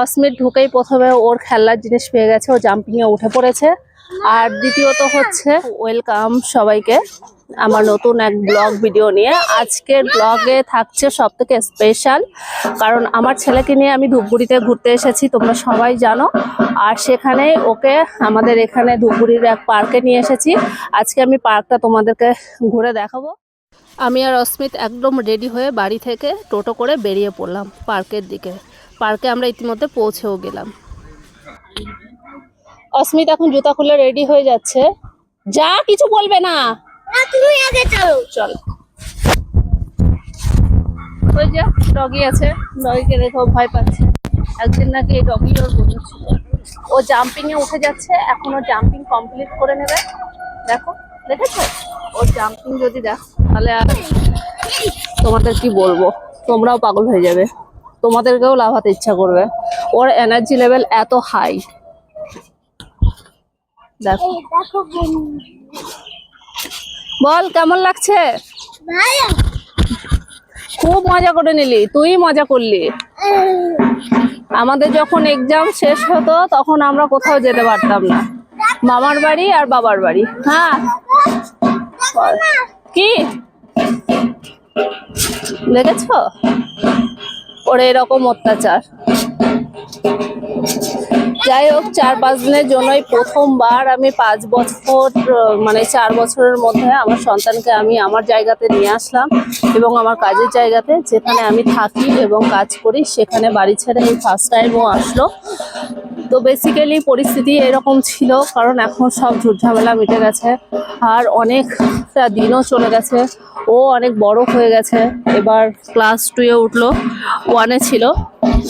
অসমিত ঢুকেই প্রথমে ওর খেলনার জিনিস পেয়ে গেছে, ও জাম্পিং এ উঠে পড়েছে। আর দ্বিতীয়ত হচ্ছে ওয়েলকাম সবাইকে, আমার নতুন এক ব্লগ ভিডিও নিয়ে। আজকের ব্লগে থাকছে সব থেকে স্পেশাল কারণ আমার ছেলেকে নিয়ে আমি ধূপগুড়িতে ঘুরতে এসেছি, তোমরা সবাই জানো। আর সেখানে ওকে আমাদের এখানে ধূপগুড়ির এক পার্কে নিয়ে এসেছি। আজকে আমি পার্কটা তোমাদেরকে ঘুরে দেখাবো। আমি আর অস্মিত একদম রেডি হয়ে বাড়ি থেকে টোটো করে বেরিয়ে পড়লাম পার্কের দিকে। পার্কে আমরা ইতিমধ্যে পৌঁছেও গেলাম। অস্মিত এখন জুতা খুলে রেডি হয়ে যাচ্ছে। যা কিছু বলবে না। তুমি আগে চলো। চল। ওই যে ডগি আছে। ডগিকে দেখো ভয় পাচ্ছে। একদিন নাকি এই ডগি ওর বন্ধু ছিল। ও জাম্পিং এ উঠে যাচ্ছে। এখনও জাম্পিং কমপ্লিট করে নেবে। দেখো দেখেছ? ও জাম্পিং যদি দেখো তাহলে আর তোমাদের কি বলব? তোমরাও পাগল হয়ে যাবে। তোমাদেরকেও লাভাতে ইচ্ছা করবে। ওর এনার্জি লেভেল এত হাই দেখো। বল কেমন লাগছে? খুব মজা করে নিলি তুই মজা করলি। আমাদের যখন এক্সাম শেষ হতো তখন আমরা কোথাও যেতে পারতাম না। মামার বাড়ি আর বাবার বাড়ি। হ্যাঁ। কি? দেখেছ? ওর এরকম অত্যাচার। যাই হোক, চার পাঁচ দিনের জন্যই প্রথমবার আমি পাঁচ বছর মানে চার বছরের মধ্যে আমার সন্তানকে আমি আমার জায়গাতে নিয়ে আসলাম এবং আমার কাজের জায়গাতে যেখানে আমি থাকি এবং কাজ করি, সেখানে বাড়ি ছেড়ে এই ফার্স্ট টাইমও আসলো। তো বেসিক্যালি পরিস্থিতি এরকম ছিল, কারণ এখন সব ঝুটঝামেলা মিটে গেছে। আর অনেকটা দিনও চলে গেছে। ও অনেক বড় হয়ে গেছে। এবার ক্লাস টুয়ে উঠল। ওয়ানে ছিল।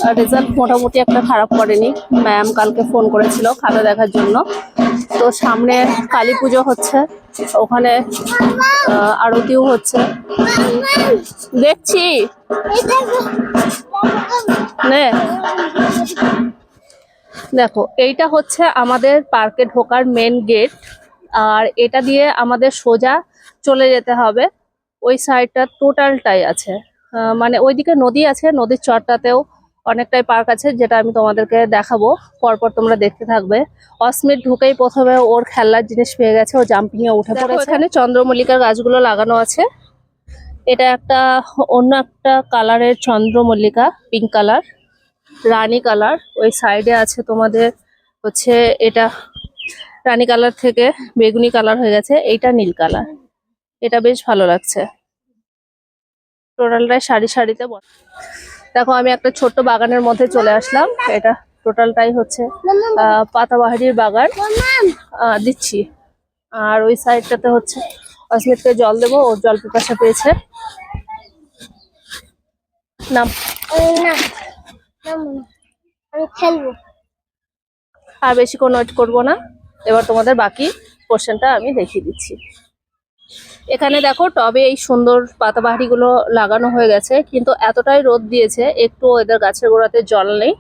আর রেজাল্ট মোটামুটি একটা খারাপ করেনি। ম্যাম কালকে ফোন করেছিল খাতা দেখার জন্য। তো সামনে কালী পুজো হচ্ছে। ওখানে আরতিও হচ্ছে। দেখছি। নে। দেখো এইটা হচ্ছে আমাদের পার্কে ঢোকার মেন গেট আর এটা দিয়ে আমাদের সোজা চলে যেতে হবে। ওই সাইডটা টোটালটাই আছে। মানে ওইদিকে নদী আছে নদীর চরটাতেও অনেকটাই পার্ক আছে যেটা আমি তোমাদেরকে দেখাবো। পরপর তোমরা দেখতে থাকবে। অসমিত ঢুকেই প্রথমে ওর খেলনার জিনিস পেয়ে গেছে ও জাম্পিং এ উঠে পড়েছে। এখানে চন্দ্রমল্লিকার গাছগুলো লাগানো আছে। এটা একটা অন্য একটা কালারের চন্দ্রমল্লিকা পিঙ্ক কালার রানী কালার, ওই সাইডে আছে তোমাদের হচ্ছে এটা রানী কালার থেকে বেগুনি কালার হয়ে গেছে, এইটা নীল কালার। এটা বেশ ভালো লাগছে। টোটালটাই সারি সারিতে। দেখো, আমি একটা ছোট্ট বাগানের মধ্যে চলে আসলাম। এটা টোটালটাই হচ্ছে পাতাবাহারির বাগান। দিচ্ছি। আর ওই সাইডটাতে হচ্ছে অস্মিতকে জল দেবো ওর জল পিপাসা পেয়েছে। না। আমি খেলব। আর বেশিক্ষণ ওয়েট করব না। এবার তোমাদের বাকি পোর্শনটা আমি দেখিয়ে দিচ্ছি। এখানে দেখো, টবে এই সুন্দর পাতাবাহারিগুলো লাগানো হয়ে গেছে, কিন্তু এতটাই রোদ দিয়েছে, একটু এদের গাছের গোড়াতে জল নেই।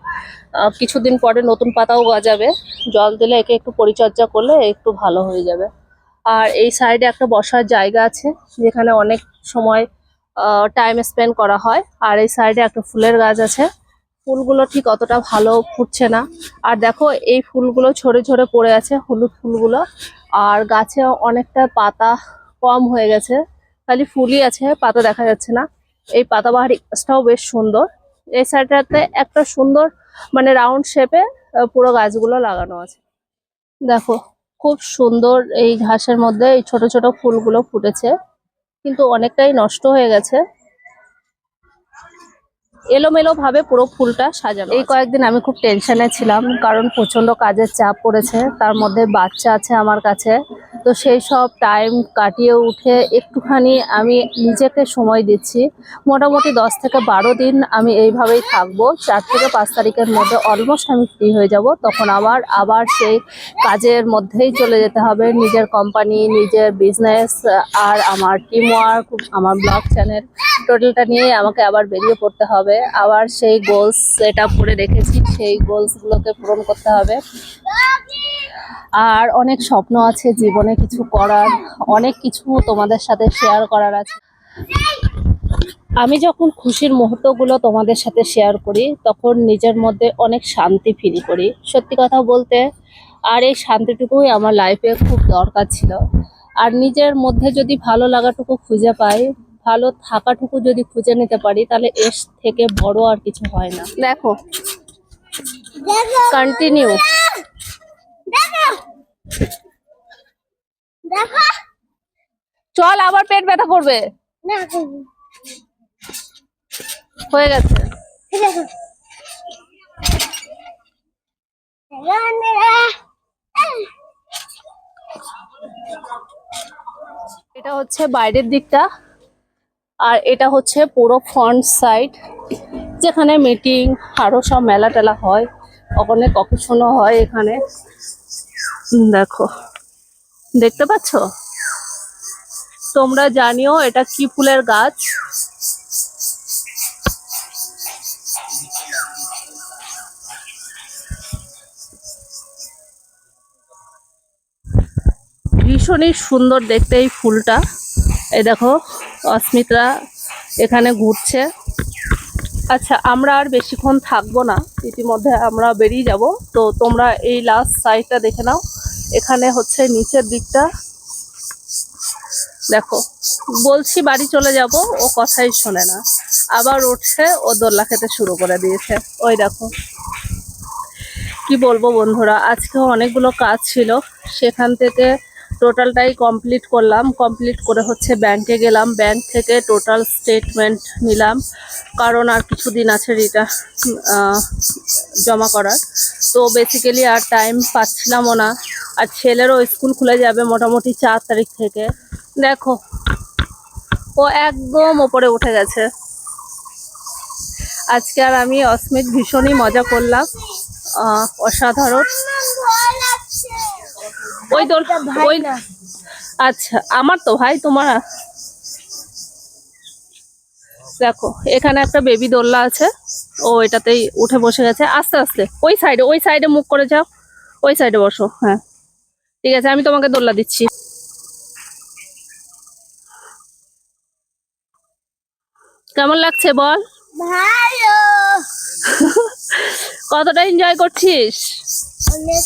কিছুদিন পরে নতুন পাতাও গজাবে। জল দিলে একে একটু পরিচর্যা করলে একটু ভালো হয়ে যাবে। আর এই সাইডে একটা বসার জায়গা আছে, যেখানে অনেক সময় টাইম স্পেন্ড করা হয়। আর এই সাইডে একটা ফুলের গাছ আছে। ফুলগুলো ঠিক অতটা ভালো ফুটছে না। আর দেখো, এই ফুলগুলো ঝরে ঝরে পড়ে আছে, হলুদ ফুলগুলো। আর গাছে অনেকটা পাতা কম হয়ে গেছে, খালি ফুলই আছে, পাতা দেখা যাচ্ছে না। এই পাতাবাহারি গাছটাও বেশ সুন্দর। এই সাইডটাতে একটা সুন্দর মানে রাউন্ড শেপে পুরো গাছগুলো লাগানো আছে। দেখো, খুব সুন্দর এই ঘাসের মধ্যে এই ছোট ছোট ফুলগুলো ফুটেছে, কিন্তু অনেকটাই নষ্ট হয়ে গেছে। এলোমেলো ভাবে পুরো ফুলটা সাজানো এই কয়েকদিন আমি খুব টেনশনে ছিলাম কারণ প্রচণ্ড কাজের চাপ পড়েছে। তার মধ্যে বাচ্চা আছে আমার কাছে। তো সেই সব টাইম কাটিয়ে উঠে একটুখানি আমি নিজেকে সময় দিচ্ছি। মোটামুটি দশ থেকে বারো দিন আমি এইভাবেই থাকব। চার থেকে পাঁচ তারিখের মধ্যে অলমোস্ট আমি ফ্রি হয়ে যাব। তখন আবার আবার সেই কাজের মধ্যেই চলে যেতে হবে। নিজের কোম্পানি নিজের বিজনেস আর আমার টিম ওয়ার্ক আমার ব্লগ চ্যানেল টোটালটা নিয়ে আমাকে আবার বেরিয়ে পড়তে হবে। আবার সেই গোলস সেট আপ করে রেখেছি। সেই গোলসগুলোকে পূরণ করতে হবে। আর অনেক স্বপ্ন আছে, জীবনে কিছু করার অনেক কিছু তোমাদের সাথে শেয়ার করার আছে। আমি যখন খুশির মুহূর্তগুলো তোমাদের সাথে শেয়ার করি তখন নিজের মধ্যে অনেক শান্তি ফিল করি। সত্যি কথা বলতে আর এই শান্তিটুকুই আমার লাইফে খুব দরকার ছিল। আর নিজের মধ্যে যদি ভালো লাগাটুকু খুঁজে পাই ভালো থাকাটুকু যদি খুঁজে নিতে পারি তাহলে এর থেকে বড় আর কিছু হয় না। দেখো। কন্টিনিউ চল আবার পেট ব্যথা করবে। হয়ে গেছে। এটা হচ্ছে বাইরের দিকটা আর এটা হচ্ছে পুরো ফ্রন্ট সাইড যেখানে মিটিং আরও সব মেলা টেলা হয় ওখানে কফি শোনো হয় এখানে। দেখো। দেখতে পাচ্ছ? তোমরা জানিও এটা কি ফুলের গাছ? ভীষণই সুন্দর দেখতে এই ফুলটা। এই দেখো অস্মিতরা এখানে ঘুরছে। আচ্ছা আমরা আর বেশিক্ষণ থাকব না। ইতিমধ্যে আমরা বেরিয়ে যাব। তো তোমরা এই লাস্ট সাইডটা দেখে নাও। এখানে হচ্ছে নিচের দিকটা। দেখো, বলছি বাড়ি চলে যাব, ও কথাই শোনে না। আবার উঠছে, ও দোল্লা খেতে শুরু করে দিয়েছে। ওই দেখো। কি বলব বন্ধুরা, আজকে অনেকগুলো কাজ ছিল। সেখান থেকে টোটালটাই কমপ্লিট করলাম। কমপ্লিট করে হচ্ছে ব্যাংকে গেলাম। ব্যাংক থেকে টোটাল স্টেটমেন্ট নিলাম। কারণ আর কিছুদিন আছে রিটা জমা করার। তো বেসিক্যালি আর টাইম পাচ্ছিলামও না। আর ছেলেরও স্কুল খুলে যাবে মোটামুটি চার তারিখ থেকে। দেখো, ও একদম ওপরে উঠে গেছে। আজকে আর আমি অস্মিত ভীষণই মজা করলাম। অসাধারণ। ওই তোর ওই আচ্ছা আমার তো ভাই তোমার দেখো এখানে একটা বেবি দোল্লা আছে। ও এটাতেই উঠে বসে গেছে। আস্তে আস্তে ওই সাইডে ওই সাইডে মুখ করে যাও। ওই সাইডে বসো হ্যাঁ। ঠিক আছে আমি তোমাকে দোল্লা দিচ্ছি। কেমন লাগছে বল? ভালো। কতটা এনজয় করছিস? অনেক।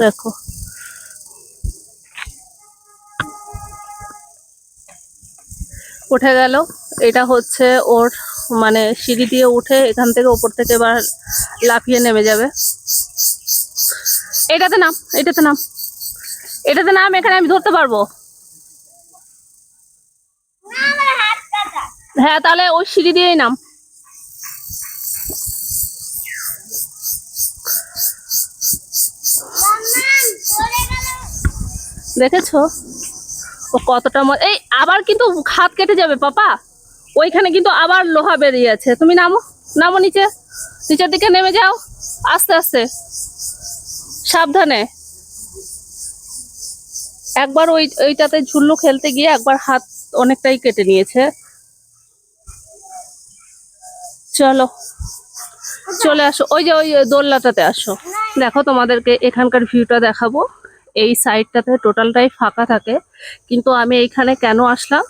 দেখো। উঠে গেল। এটা হচ্ছে ওর মানে সিঁড়ি দিয়ে উঠে এখান থেকে ওপর থেকে এবার লাফিয়ে নেমে যাবে। এটাতে নাম এটাতে নাম। এটাতে নাম এখানে আমি ধরতে পারব? হ্যাঁ তাহলে ওই সিঁড়ি দিয়েই নাম মাম্মা পড়ে গেল দেখেছ? ও কতটা এই আবার কিন্তু হাত কেটে যাবে, পাপা। ওইখানে কিন্তু আবার লোহা বেরিয়ে আছে। তুমি নামো নামো নিচে। নিচের দিকে নেমে যাও। আস্তে আস্তে। সাবধানে। একবার ওই, ওইটাতে ঝুল্লু খেলতে গিয়ে একবার হাত অনেকটাই কেটে নিয়েছে। চলো। চলে আসো। ওই যে, ওই দোলনাটাতে আসো। দেখো তোমাদেরকে এখানকার ভিউটা দেখাবো। এই সাইডটাতে টোটালটাই ফাঁকা থাকে। কিন্তু আমি এইখানে কেন আসলাম?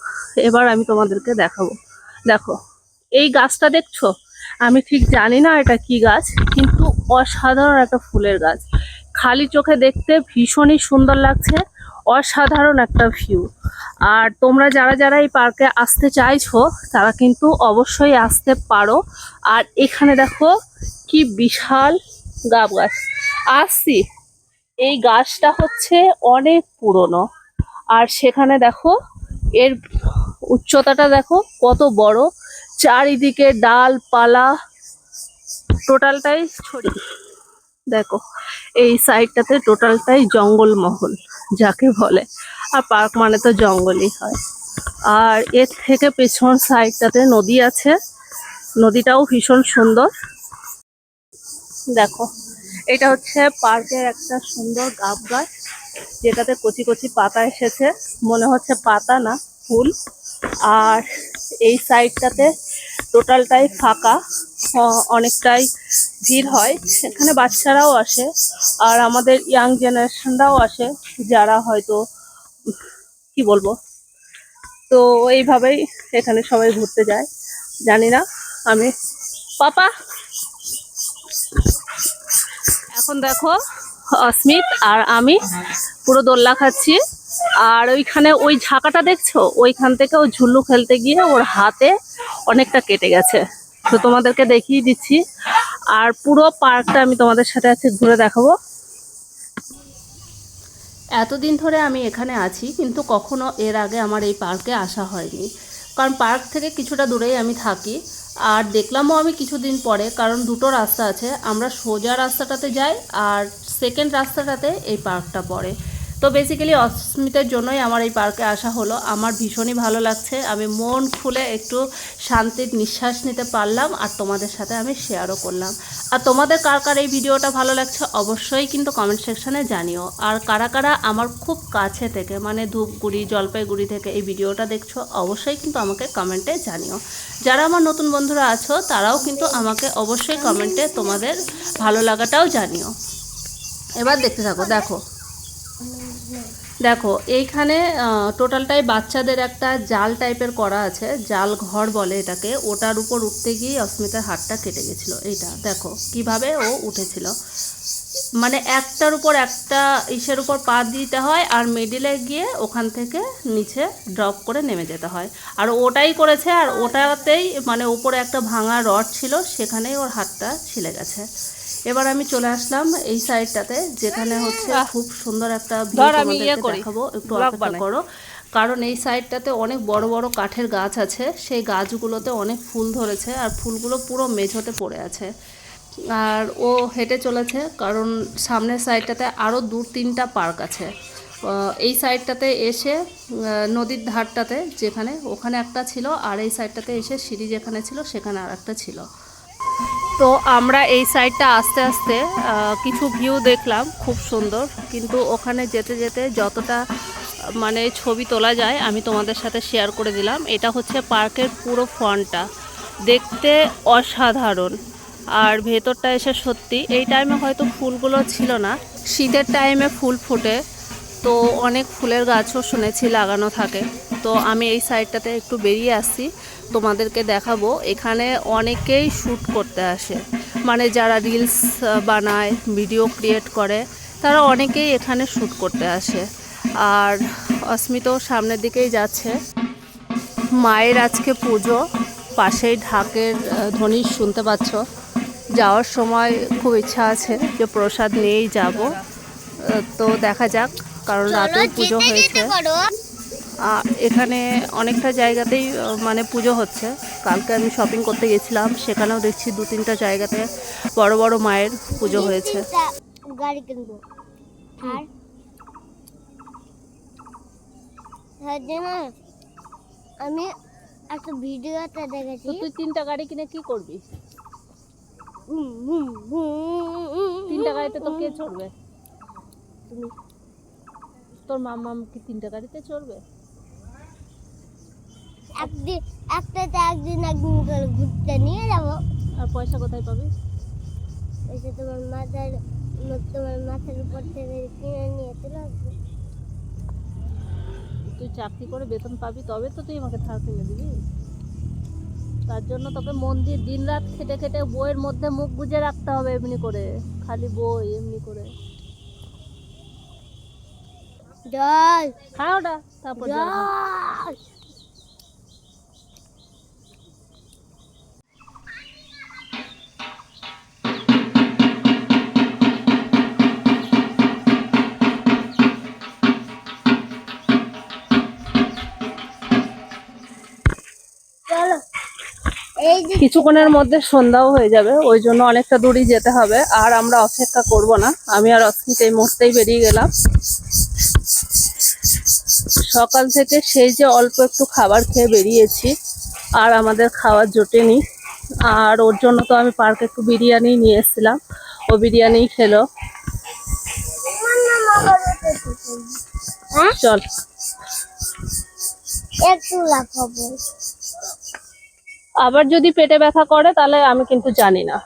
এবার আমি তোমাদেরকে দেখাবো। দেখো, এই গাছটা দেখছ? আমি ঠিক জানি না এটা কি গাছ, কিন্তু অসাধারণ একটা ফুলের গাছ। খালি চোখে দেখতে ভীষণই সুন্দর লাগছে, অসাধারণ একটা ভিউ আর তোমরা যারা যারা এই পার্কে আসতে চাইছো, তারা কিন্তু অবশ্যই আসতে পারো। আর এখানে দেখো কি বিশাল গাব গাছ। আসছি। এই গাছটা হচ্ছে অনেক পুরনো। আর সেখানে দেখো, এর উচ্চতাটা দেখো কত বড়। চারিদিকে ডালপালা, টোটালটাই ছড়ি দেখো, এই সাইডটাতে টোটালটাই জঙ্গলমহল, যাকে বলে। আর পার্ক মানে তো জঙ্গলই হয়। আর এর থেকে পেছন সাইডটাতে নদী আছে। নদীটাও ভীষণ সুন্দর। দেখো এটা হচ্ছে পার্কের একটা সুন্দর গাব গাছ, যেটাতে কচি কচি পাতা এসেছে। মনে হচ্ছে পাতা না, ফুল। আর এই সাইডটাতে টোটালটাই ফাঁকা অনেকটাই ভিড় হয়। এখানে বাচ্চারাও আসে, আর আমাদের ইয়াং জেনারেশনরাও আসে, যারা হয়তো, কি বলব? তো এইভাবেই এখানে সবাই ঘুরতে যায়। জানি না, আমি, পাপা! এখন দেখো, অস্মিত আর আমি পুরো দোল্লা খাচ্ছি। আর ওইখানে ওই ঝাঁকাটা দেখছ? ওইখান থেকে ও ঝুল্লু খেলতে গিয়ে ওর হাতে অনেকটা কেটে গেছে। তো তোমাদেরকে দেখিয়ে দিচ্ছি। আর পুরো পার্কটা আমি তোমাদের সাথে আছে ঘুরে দেখাবো। এতদিন ধরে আমি এখানে আছি, কিন্তু কখনো এর আগে আমার এই পার্কে আসা হয়নি। কারণ পার্ক থেকে কিছুটা দূরেই আমি থাকি। আর দেখলামও আমি কিছুদিন পরে, কারণ দুটো রাস্তা আছে। আমরা সোজা রাস্তাটাতে যাই আর সেকেন্ড রাস্তাটাতে এই পার্কটা পড়ে। তো বেসিক্যালি অস্মিতার জন্যই আমার এই পার্কে আসা হলো। আমার ভীষণই ভালো লাগছে। আমি মন খুলে একটু শান্তির নিঃশ্বাস নিতে পারলাম আর তোমাদের সাথে আমি শেয়ারও করলাম। আর তোমাদের কার কার এই ভিডিওটা ভালো লাগছে অবশ্যই কিন্তু কমেন্ট সেকশানে জানিও। আর কারা কারা আমার খুব কাছে থেকে মানে ধূপগুড়ি, জলপাইগুড়ি থেকে এই ভিডিওটা দেখছ, অবশ্যই কিন্তু আমাকে কমেন্টে জানিও। যারা আমার নতুন বন্ধুরা আছো, তারাও কিন্তু আমাকে অবশ্যই কমেন্টে তোমাদের ভালো লাগাটাও জানিও। এবার দেখতে থাকো, দেখো। দেখো, এইখানে টোটালটাই বাচ্চাদের একটা জাল টাইপের করা আছে, জাল ঘর বলে এটাকে। ওটার উপর উঠতে গিয়ে অস্মিতার হাতটা কেটে গেছিল, এইটা। দেখো, কীভাবে ও উঠেছিল। মানে একটার উপর একটা ইসের উপর পা দিতে হয় আর মিডিলে গিয়ে ওখান থেকে নিচে ড্রপ করে নেমে যেতে হয়। আর ওটাই করেছে আর ওটাতেই মানে উপরে একটা ভাঙা রড ছিল, সেখানেই ওর হাতটা ছিলে গেছে। এবার আমি চলে আসলাম এই সাইডটাতে যেখানে হচ্ছে খুব সুন্দর একটা ভিউ ইয়ে তোমাদেরকে দেখাবো। একটু অপেক্ষা করো। কারণ এই সাইডটাতে অনেক বড় বড় কাঠের গাছ আছে সেই গাছগুলোতে অনেক ফুল ধরেছে আর ফুলগুলো পুরো মেঝোতে পড়ে আছে। আর ও হেঁটে চলেছে কারণ সামনের সাইডটাতে আরও দু তিনটা পার্ক আছে। এই সাইডটাতে এসে নদীর ধারটাতে যেখানে ওখানে একটা ছিল আর এই সাইডটাতে এসে সিঁড়ি যেখানে ছিল সেখানে আর একটা ছিল। তো আমরা এই সাইডটা আস্তে আস্তে কিছু ভিউ দেখলাম, খুব সুন্দর। কিন্তু ওখানে যেতে যেতে যতটা মানে ছবি তোলা যায়, আমি তোমাদের সাথে শেয়ার করে দিলাম। এটা হচ্ছে পার্কের পুরো ফ্রন্টটা। দেখতে অসাধারণ। আর ভেতরটা এসে সত্যি, এই টাইমে হয়তো ফুলগুলো ছিল না। শীতের টাইমে ফুল ফোটে। তো অনেক ফুলের গাছও শুনেছি লাগানো থাকে। তো আমি এই সাইডটাতে একটু বেরিয়ে আসছি তোমাদেরকে দেখাবো। এখানে অনেকেই শ্যুট করতে আসে। মানে যারা রিলস বানায় ভিডিও ক্রিয়েট করে তারা অনেকেই এখানে শ্যুট করতে আসে। আর অস্মিত সামনের দিকেই যাচ্ছে। মায়ের আজকে পুজো পাশেই ঢাকের ধ্বনি শুনতে পাচ্ছ। যাওয়ার সময় খুব ইচ্ছা আছে যে প্রসাদ নিয়েই যাব। তো দেখা যাক কারণ রাতেও পুজো হয়েছে। এখানে অনেকটা জায়গাতেই মানে পুজো হচ্ছে। কালকে আমি শপিং করতে গেছিলাম সেখানেও দেখছি দু তিনটা জায়গাতে বড় বড় মায়ের পুজো হয়েছে। গাড়ি কিনবো। আর? আমি একটা ভিডিওতে দেখেছি। তুই তিনটা গাড়ি কিনে কি করবি? তিনটা গাড়িতে তো কে চড়বে? তুমি। তোর মাম্মাম কি তিনটা গাড়িতে চড়বে? একদিন একটাতে একদিন একদিন করে ঘুরতে নিয়ে যাব। আর পয়সা কোথায় পাবি? এসে তোমার মাথার তোমার মাথার উপর থেকে কিনে নিয়ে চলে আসবে। তুই চাকরি করে বেতন পাবি তবে তো তুই আমাকে থার কিনে দিবি। তার জন্য তোকে মন দিয়ে দিন রাত খেটে খেটে বইয়ের মধ্যে মুখ গুজে রাখতে হবে এমনি করে। খালি বই এমনি করে। জল! খা ওটা তারপর কিছুক্ষণের মধ্যে সন্ধ্যাও হয়ে যাবে, ওই জন্য অনেকটা দূরই যেতে হবে, আর আমরা অপেক্ষা করব না। আমি আর অস্মিত এই মুহূর্তেই বেরিয়ে গেলাম। সকাল থেকে সেই যে অল্প একটু খাবার খেয়ে বেরিয়েছি, আর আমাদের খাওয়ার জোটেনি। আর ওর জন্য তো আমি পার্কে একটু বিরিয়ানি নিয়ে এসেছিলাম, ও বিরিয়ানি খেলো। চল। আবার যদি পেটে ব্যথা করে তাহলে আমি কিন্তু জানি না।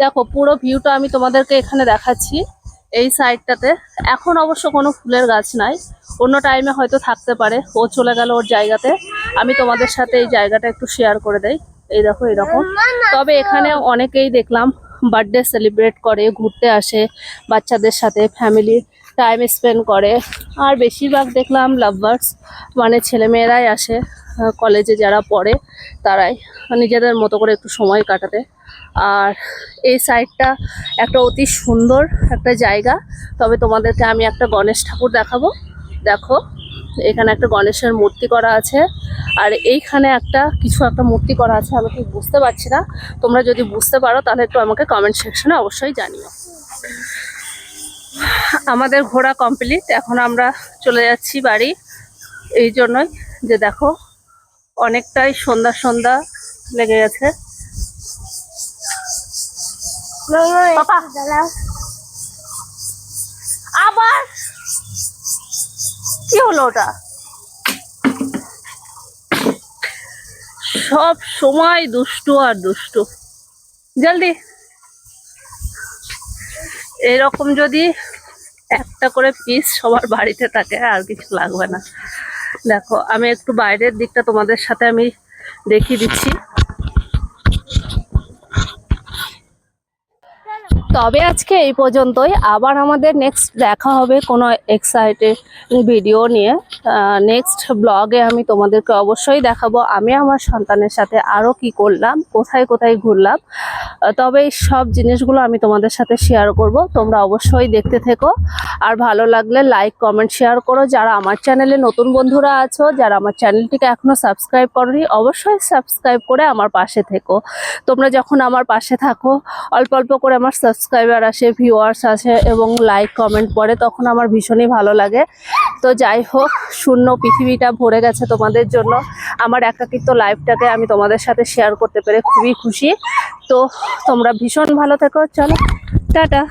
দেখো পুরো ভিউটা আমি তোমাদেরকে এখানে দেখাচ্ছি এই সাইডটাতে। এখন অবশ্য কোনো ফুলের গাছ নাই। অন্য টাইমে হয়তো থাকতে পারে। ও চলে গেল ওর জায়গাতে। আমি তোমাদের সাথে এই জায়গাটা একটু শেয়ার করে দেই। এই দেখো এরকম তবে এখানে অনেকেই দেখলাম বার্থডে সেলিব্রেট করে ঘুরতে আসে বাচ্চাদের সাথে ফ্যামিলি টাইম স্পেন্ড করে। আর বেশিরভাগ দেখলাম লাভবার্স মানে ছেলেমেয়েরাই আসে কলেজে যারা পড়ে, তারাই নিজেদের মতো করে একটু সময় কাটাতে। আর এই সাইডটা একটা অতি সুন্দর একটা জায়গা। তবে তোমাদেরকে আমি একটা গণেশ ঠাকুর দেখাবো। দেখো, এখানে একটা গণেশের মূর্তি করা আছে। আর এইখানে একটা, কিছু একটা মূর্তি করা আছে, আমি ঠিক বুঝতে পারছি না। তোমরা যদি বুঝতে পারো, তাহলে একটু আমাকে কমেন্ট সেকশনে অবশ্যই জানিও। আমাদের ঘোরা কমপ্লিট এখন আমরা চলে যাচ্ছি বাড়ি। এই জন্যই যে দেখো, অনেকটাই সন্ধ্যা সন্ধ্যা লেগে গেছে। আবার? কি হলো ওটা? সব সময় দুষ্টু আর দুষ্টু। জলদি। এরকম যদি একটা করে পিস সবার বাড়িতে থাকে, আর কিছু লাগবে না। দেখো, আমি একটু বাইরের দিকটা তোমাদের সাথে আমি দেখিয়ে দিচ্ছি। তবে আজকে এই পর্যন্তই। আবার আমাদের নেক্সট দেখা হবে কোনো এক্সাইটেড ভিডিও নিয়ে। নেক্সট ব্লগে আমি তোমাদেরকে অবশ্যই দেখাবো। আমি আমার সন্তানের সাথে আরও কি করলাম, কোথায় কোথায় ঘুরলাম। তবে এই সব জিনিসগুলো আমি তোমাদের সাথে শেয়ার করব। তোমরা অবশ্যই দেখতে থেকো। আর ভালো লাগলে লাইক কমেন্ট শেয়ার করো। যারা আমার চ্যানেলে নতুন বন্ধুরা আছো, যারা আমার চ্যানেলটিকে এখনও সাবস্ক্রাইব করনি, অবশ্যই সাবস্ক্রাইব করে আমার পাশে থেকো। তোমরা যখন আমার পাশে থাকো, অল্প অল্প করে আমার সাবস্ক্রাইবার আসে ভিউয়ার্স আসে এবং লাইক কমেন্ট পড়ে, তখন আমার ভীষণই ভালো লাগে। তো যাই হোক, শূন্য পৃথিবীটা ভরে গেছে তোমাদের জন্য। আমার একাকিত্ব লাইফটাকে আমি তোমাদের সাথে শেয়ার করতে পেরে খুবই খুশি। তো তোমরা ভীষণ ভালো থেকো, চলো, টাটা।